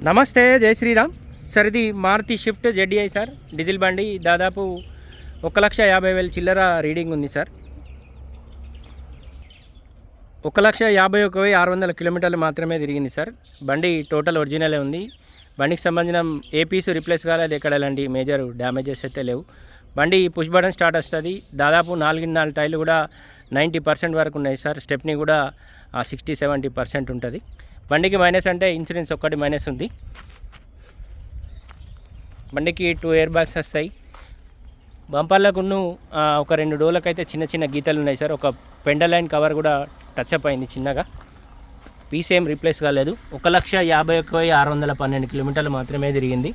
నమస్తే జై శ్రీరామ్. సార్ ఇది Maruti Swift ZDI sir. Diesel బండి దాదాపు ఒక లక్ష యాభై వేల చిల్లర రీడింగ్ ఉంది సార్. ఒక లక్ష యాభై ఒక వెయ్యి ఆరు వందల కిలోమీటర్లు మాత్రమే తిరిగింది సార్. బండి టోటల్ ఒరిజినలే ఉంది. బండికి సంబంధించిన ఏ పీస్ రిప్లేస్ కాలేదు ఎక్కడ ఎలాంటి మేజర్ డ్యామేజెస్ అయితే లేవు. బండి పుష్ బటన్ స్టార్ట్ వస్తుంది. దాదాపు నాలుగు నాలుగు టైర్లు కూడా నైంటీ పర్సెంట్ వరకు ఉన్నాయి సార్. స్టెప్ని కూడా సిక్స్టీ సెవెంటీ పర్సెంట్ ఉంటుంది. బండికి మైనస్ అంటే ఇన్సూరెన్స్ ఒక్కటి మైనస్ ఉంది. బండికి టూ ఇయర్ బ్యాగ్స్ వస్తాయి. బంపర్లకును ఒక రెండు డోర్లకు అయితే చిన్న చిన్న గీతలు ఉన్నాయి సార్. ఒక పెండల్ లైన్ కవర్ కూడా టచ్ అప్ అయింది చిన్నగా. పీస్ ఏం రీప్లేస్ కాలేదు. ఒక లక్ష యాభై ఒక్క వెయ్యి ఆరు వందల పన్నెండు కిలోమీటర్లు మాత్రమే తిరిగింది.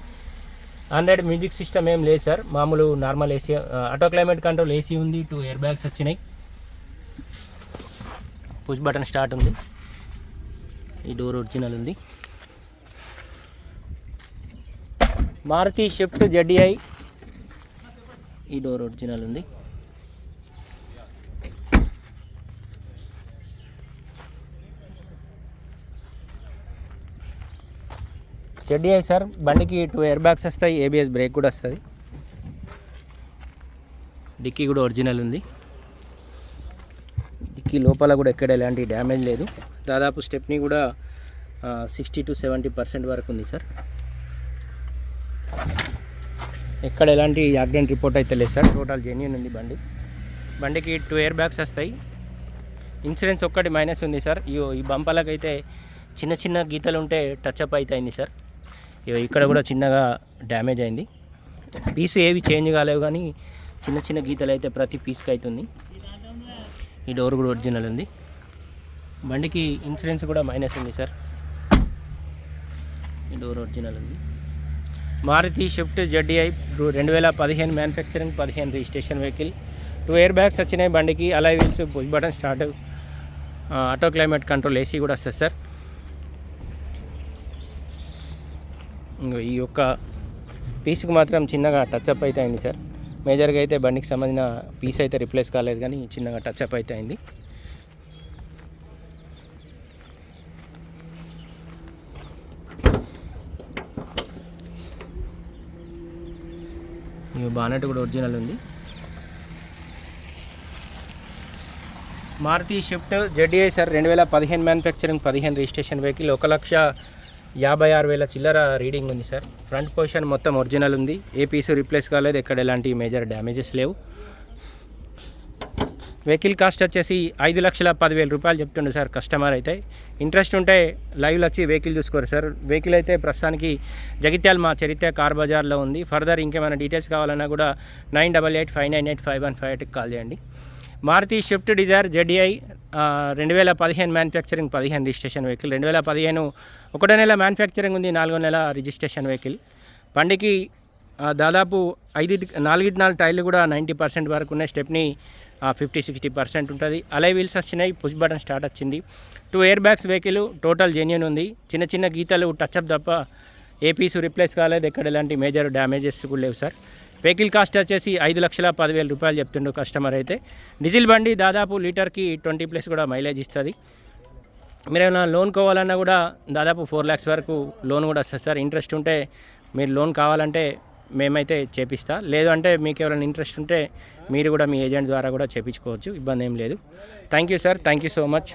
ఆండ్రాయిడ్ మ్యూజిక్ సిస్టమ్ ఏం లేదు సార్. మామూలు normal AC auto climate control AC ఉంది. టూ ఇయర్ బ్యాగ్స్ వచ్చినాయి. పుష్ బటన్ స్టార్ట్ ఉంది. ఈ డోర్ ఒరిజినల్ ఉంది. మారుతి షిఫ్ట్ జెడ్డీఐ ఈ డోర్ ఒరిజినల్ ఉంది. జడ్డీఐ సార్ బండికి టూ ఎయిర్ బ్యాగ్స్ వస్తాయి ఏబిఎస్ బ్రేక్ కూడా వస్తుంది. డిక్కీ కూడా ఒరిజినల్ ఉంది. కి లోపల కూడా ఎక్కడ ఎలాంటి డ్యామేజ్ లేదు. దాదాపు స్టెప్ని కూడా సిక్స్టీ టు సెవెంటీ పర్సెంట్ వరకు ఉంది సార్. ఎక్కడ ఎలాంటి యాక్సిడెంట్ రిపోర్ట్ అయితే లేదు సార్. టోటల్ జెన్యున్ ఉంది బండి. బండికి టూ ఇయర్ బ్యాగ్స్ వస్తాయి. ఇన్సూరెన్స్ ఒక్కటి మైనస్ ఉంది సార్. ఈ ఈ బంపాలకైతే చిన్న చిన్న గీతలు ఉంటే టచ్ అప్ అవుతాయింది సార్. ఇగో ఇక్కడ కూడా చిన్నగా డ్యామేజ్ అయింది. పీసు ఏవి చేంజ్ కాలేవు కానీ చిన్న చిన్న గీతలు అయితే ప్రతి పీస్కి అవుతుంది ఈ డోర్ కూడా ఒరిజినల్ ఉంది. బండికి ఇన్సూరెన్స్ కూడా మైనస్ ఉంది సార్. ఈ డోర్ ఒరిజినల్ ఉంది. మారుతి షిఫ్ట్ జడ్డీఐ రెండు వేల పదిహేను మ్యానుఫ్యాక్చరింగ్ పదిహేను registration vehicle. Two air bags వచ్చినాయి బండికి. అలా wheels push button start. Auto climate control AC కూడా వస్తుంది సార్. ఈ యొక్క పీస్కి మాత్రం చిన్నగా టచ్ అప్ అయితే అయింది సార్. మేజర్గా అయితే బండికి సంబంధించిన పీస్ అయితే రిప్లేస్ కాలేదు కానీ చిన్నగా టచ్ అప్ అయితే అయింది. బానెట్ కూడా ఒరిజినల్ ఉంది. మారుతి షిఫ్ట్ జెడ్డీఐ సార్ రెండు వేల పదిహేను మ్యానుఫ్యాక్చరింగ్ పదిహేను రిజిస్ట్రేషన్ వెహికల్ ఒక లక్ష యాభై ఆరు వేల చిల్లర రీడింగ్ ఉంది సార్. ఫ్రంట్ పొజిషన్ మొత్తం ఒరిజినల్ ఉంది. ఏ పీసు రిప్లేస్ కాలేదు. ఎక్కడ ఎలాంటి మేజర్ డ్యామేజెస్ లేవు. వెహికల్ కాస్ట్ వచ్చేసి ఐదు లక్షల పదివేల రూపాయలు చెప్తుండే సార్ కస్టమర్ అయితే. ఇంట్రెస్ట్ ఉంటే లైవ్లో వచ్చి వెహికల్ చూసుకోరు సార్. వెహికల్ అయితే ప్రస్తుతానికి జగిత్యాల మా చరిత్ర కార్ బజార్లో ఉంది. ఫర్దర్ ఇంకేమైనా డీటెయిల్స్ కావాలన్నా కూడా nine double eight five nine eight five one five ఎయిట్కి కాల్ చేయండి. మారుతి షిఫ్ట్ డిజైర్ జెడిఐ రెండు వేల పదిహేను మ్యానుఫ్యాక్చరింగ్ పదిహేను రిజిస్ట్రేషన్ వెహికల్ రెండు వేల పదిహేను ఒకటో నెల మ్యానుఫ్యాక్చరింగ్ ఉంది నాలుగో నెల రిజిస్ట్రేషన్ వెహికల్ బండికి దాదాపు ఐదు నాలుగిటి నాలుగు టైర్లు కూడా నైంటీ పర్సెంట్ వరకు ఉన్నాయి. స్టెప్ని ఫిఫ్టీ సిక్స్టీ పర్సెంట్ ఉంటుంది. అలై వీల్స్ వచ్చినాయి పుష్ బటన్ స్టార్ట్ వచ్చింది. Two air bags vehicle total genuine ఉంది. చిన్న చిన్న గీతలు టచ్అప్ తప్ప ఏ పీసు రిప్లేస్ కాలేదు. ఎక్కడ ఎలాంటి మేజర్ డ్యామేజెస్ కూడా లేవు సార్ వెహికల్ కాస్ట్ వచ్చేసి ఐదు లక్షల పదివేల రూపాయలు చెప్తుండు కస్టమర్ అయితే. డీజిల్ బండి దాదాపు లీటర్కి ట్వంటీ ప్లస్ కూడా మైలేజ్ ఇస్తుంది. మీరు ఏమైనా లోన్ కావాలన్నా కూడా దాదాపు ఫోర్ ల్యాక్స్ వరకు లోన్ కూడా వస్తుంది. సార్ ఇంట్రెస్ట్ ఉంటే మీరు లోన్ కావాలంటే మేమైతే చేపిస్తా. లేదు అంటే మీకు ఎవరైనా ఇంట్రెస్ట్ ఉంటే మీరు కూడా మీ ఏజెంట్ ద్వారా కూడా చేపించుకోవచ్చు. ఇబ్బంది ఏం లేదు. Thank you sir. Thank you so much.